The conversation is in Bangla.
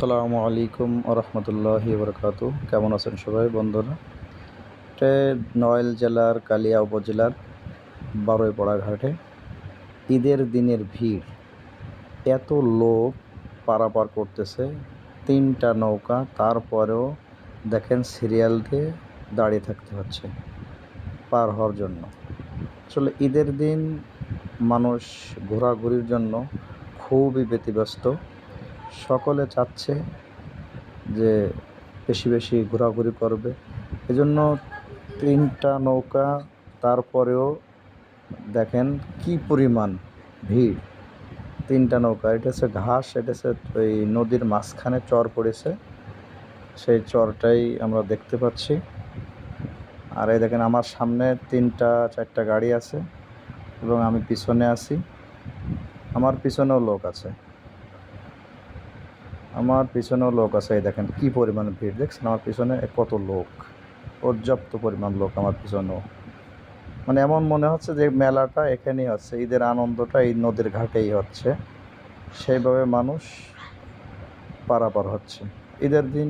আসসালামু আলাইকুম রহমতুল্লাহ বরকাতু। কেমন আছেন সবাই বন্ধুরা? এটা নড়াইল জেলার কালিয়া উপজেলার বারোইপাড়া ঘাটে ঈদের দিনের ভিড়। এত লোক পারাপার করতেছে, তিনটা নৌকা, তারপরেও দেখেন সিরিয়াল দিয়ে দাঁড়িয়ে থাকতে হচ্ছে পার হওয়ার জন্য। আসলে ঈদের দিন মানুষ ঘোরাঘুরির জন্য খুবই ব্যতিব্যস্ত। সকলে চাচ্ছে যে বেশি বেশি ঘোরাঘুরি করবে। এজন্য তিনটা নৌকা তারপরেও দেখেন কি পরিমাণ ভিড়। তিনটা নৌকা, এটা হচ্ছে ঘাস, এটা হচ্ছে ওই নদীর মাঝখানে চর পড়েছে। সেই চরটাই আমরা দেখতে পাচ্ছি। আর এই দেখেন আমার সামনে তিনটা, চারটা গাড়ি আছে এবং আমি পিছনে আছি। আমার পিছনেও লোক আছে। আমার পিছনেও লোক আছে, এই দেখেন কি পরিমাণ ভিড়, দেখছেন? আমার পিছনে কত লোক, পর্যাপ্ত পরিমাণ লোক আমার পিছনেও। মানে এমন মনে হচ্ছে যে মেলাটা এখানেই হচ্ছে, ঈদের আনন্দটা এই নদীর ঘাটেই হচ্ছে। সেইভাবে মানুষ পারাপার হচ্ছে। ঈদের দিন